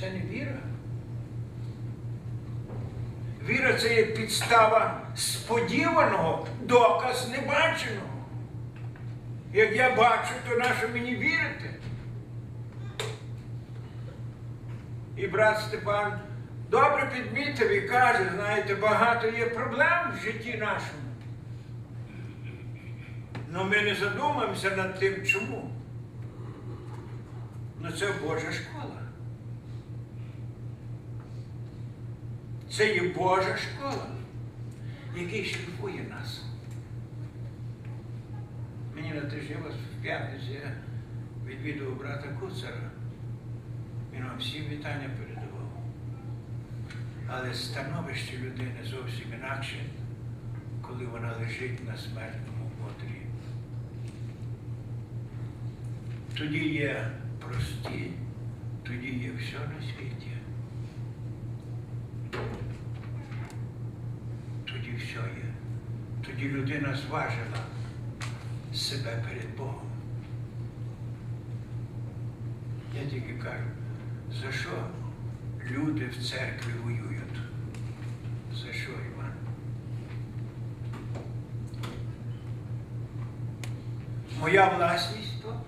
Це не віра. Віра це є підстава сподіваного, доказ небаченого. Як я бачу, то нащо мені вірити? І брат Степан добре підмітив і каже, знаєте, багато є проблем в житті нашому. Ну ми не задумаємося над тим, чому. Ну це Божа школа. Це є Божа школа, який шліфує нас. Мені на тижні ось в п'ятницю я відвідував брата Куцера. Він вам всім вітання передавав. Але становище людини зовсім інакше, коли вона лежить на смертному одрі. Тоді є прості, тоді є все на світі. Тоді все є. Тоді людина зважила себе перед Богом. Я тільки кажу, за що люди в церкві воюють? За що, Іван? Моя власність то?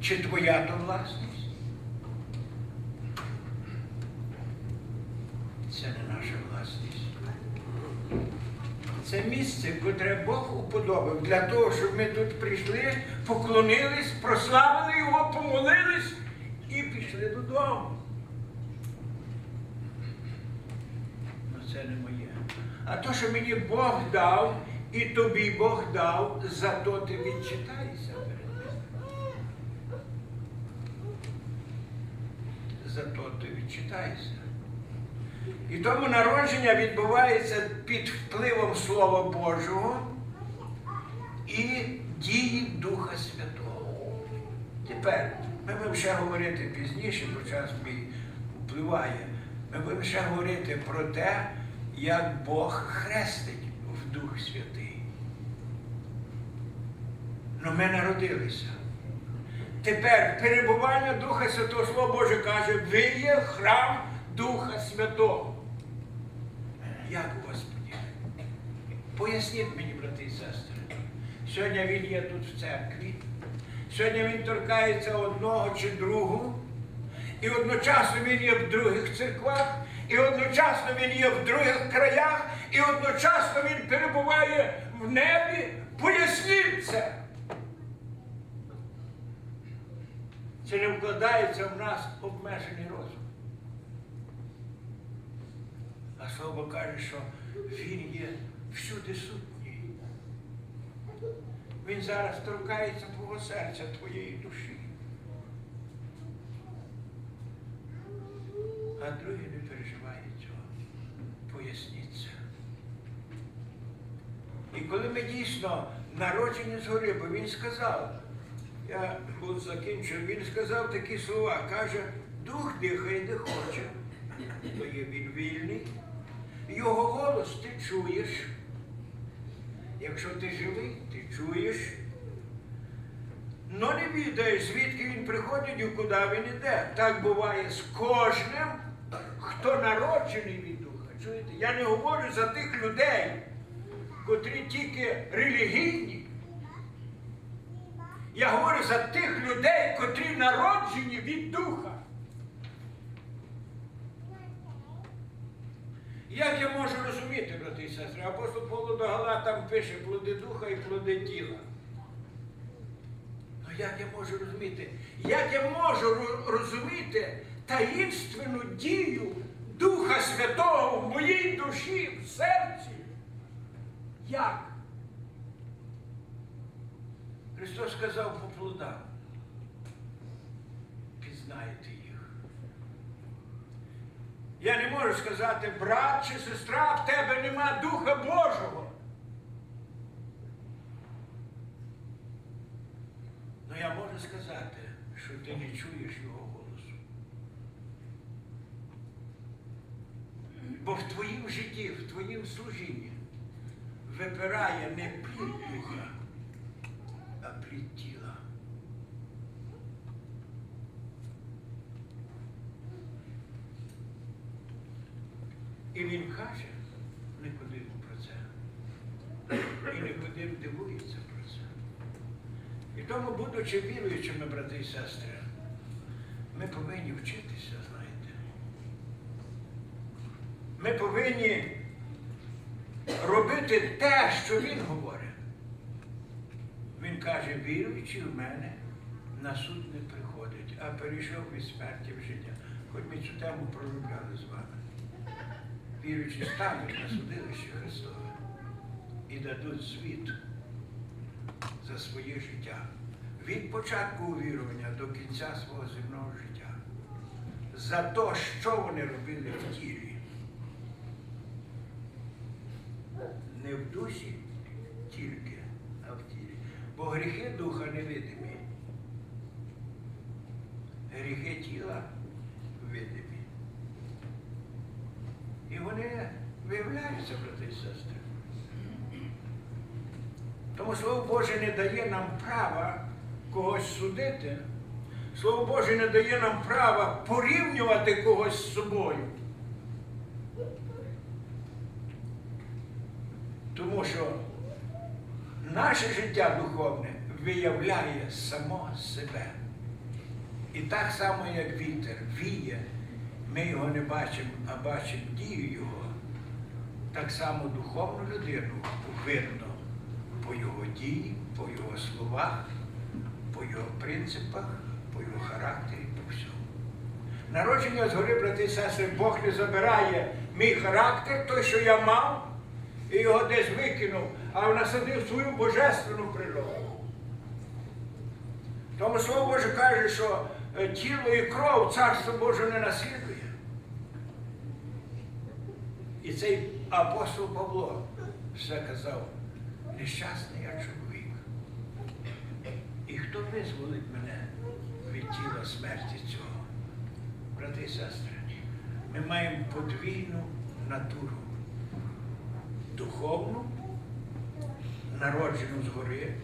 Чи твоя то власність? Це не наша власність. Це місце, котре Бог уподобав для того, щоб ми тут прийшли, поклонились, прославили його, помолились і пішли додому. Ну це не моє. А то, що мені Бог дав, і тобі Бог дав, зато ти відчитайся перед ним. Зато ти відчитайся. І тому народження відбувається під впливом Слова Божого і дії Духа Святого. Тепер ми будемо ще говорити пізніше, бо час мій впливає. Ми будемо ще говорити про те, як Бог хрестить в Дух Святий. Ну ми народилися. Тепер перебування Духа Святого Слово Боже каже, ви є храм Духа Святого. Як Господі? Поясніть мені, брати і сестри. Сьогодні він є тут в церкві. Сьогодні він торкається одного чи другого. І одночасно він є в других церквах, і одночасно він є в других краях, і одночасно він перебуває в небі. Поясніть це. Це не вкладається в нас обмежений розум. А слово каже, що він є всюди сутній. Він зараз торкається твого серця, твоєї душі. А другі не переживають цього. Поясніть це. І коли ми дійсно народжені згори, бо він сказав, я от закінчив, він сказав такі слова, каже, дух дихає, де хоче, то є він вільний. Його голос ти чуєш. Якщо ти живий, ти чуєш. Но не відаєш, звідки він приходить і куди він іде. Так буває з кожним, хто народжений від духа. Чуєте? Я не говорю за тих людей, котрі тільки релігійні. Я говорю за тих людей, котрі народжені від духа. Як я можу розуміти, брати і сестри? Апостол Павло до Галатам пише плоди духа і плоди тіла. Ну як я можу розуміти? Як я можу розуміти таїнственну дію Духа Святого в моїй душі, в серці? Як? Христос сказав по плодам. Пізнаєте. Я не можу сказати, брат чи сестра, в тебе нема Духа Божого. Ну я можу сказати, що ти не чуєш його голосу. Бо в твоїм житті, в твоїм служінні випирає не плід духа, а плід тіла. І він каже Никодиму про це. І Никодим дивується про це. І тому, будучи віруючими, брати і сестри, ми повинні вчитися, знаєте. Ми повинні робити те, що він говорить. Він каже, віруючи в мене, на суд не приходить, а перейшов від смерті в життя. Хоч ми цю тему проробляли з вами. Віруючи стануть на судилище Христове і дадуть звіт за своє життя. Від початку увірування до кінця свого земного життя. За те, що вони робили в тілі. Не в душі тільки, а в тілі. Бо гріхи духа невидимі. Гріхи тіла видимі. Вони виявляються, брати і сестри. Тому Слово Боже не дає нам права когось судити. Слово Боже не дає нам права порівнювати когось з собою. Тому що наше життя духовне виявляє само себе. І так само, як вітер віє, ми його не бачимо, а бачимо дію його. Так само духовну людину видно по його дії, по його словах, по його принципах, по його характері, по всьому. Народження згори, брати сестри, Бог не забирає мій характер, той, що я мав, і його десь викинув, а насадив свою божественну природу. Тому Слово Боже каже, що е, тіло і кров царство Боже не наслідує. І цей апостол Павло все казав, нещасний я чоловік. І хто визволить мене від тіла смерті цього? Брати і сестри, ми маємо подвійну натуру. Духовну, народжену згори,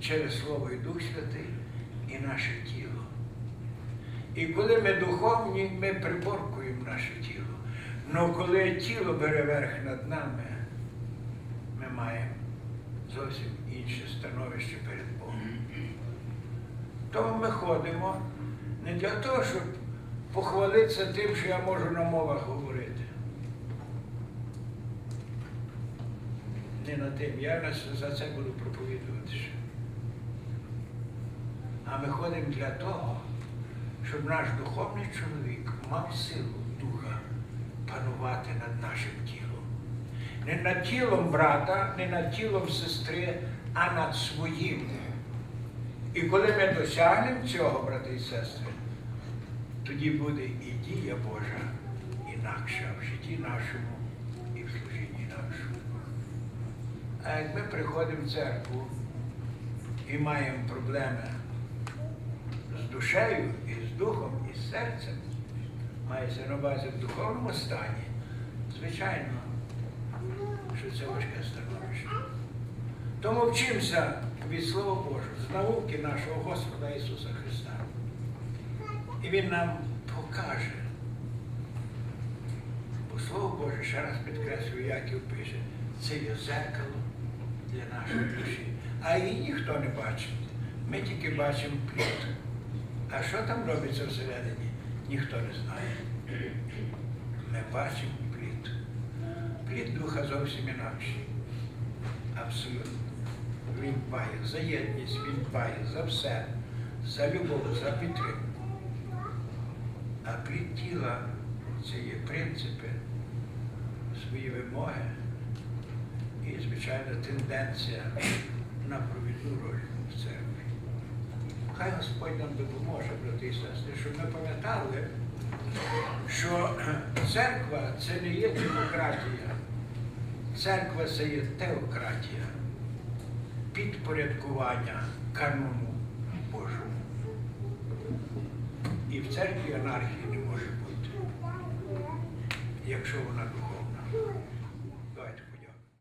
через Слово і Дух Святий і наше тіло. І коли ми духовні, ми приборкуємо наше тіло. Але коли тіло бере верх над нами, ми маємо зовсім інше становище перед Богом. Тому ми ходимо не для того, щоб похвалитися тим, що я можу на мовах говорити. Не на тим. Я за це буду проповідувати. А ми ходимо для того, щоб наш духовний чоловік мав силу панувати над нашим тілом. Не над тілом брата, не над тілом сестри, а над своїм. І коли ми досягнемо цього, брати і сестри, тоді буде і дія Божа інакша в житті нашому і в служінні нашому. А як ми приходимо в церкву і маємо проблеми з душею, і з духом, і з серцем, мається на увазі в духовному стані, звичайно, що це важке становище. Тому вчимося від Слова Божого, з науки нашого Господа Ісуса Христа. І Він нам покаже. Бо Слово Боже, ще раз підкреслюю, Яків пише, це є зеркало для нашої душі. А її ніхто не бачить. Ми тільки бачимо плід. А що там робиться всередині, ніхто не знає. Ми бачимо плід. Плід духа зовсім інакший. Абсолютно. Він дбає за єдність, він дбає за все, за любов, за підтримку. А плід тіла це є принципи, свої вимоги і, звичайно, тенденція на провідну роль в церкві. Хай Господь нам допоможе, брати і сестри, щоб ми пам'ятали, що церква це не є демократія. Церква це є теократія, підпорядкування канону Божому. І в церкві анархії не може бути, якщо вона духовна.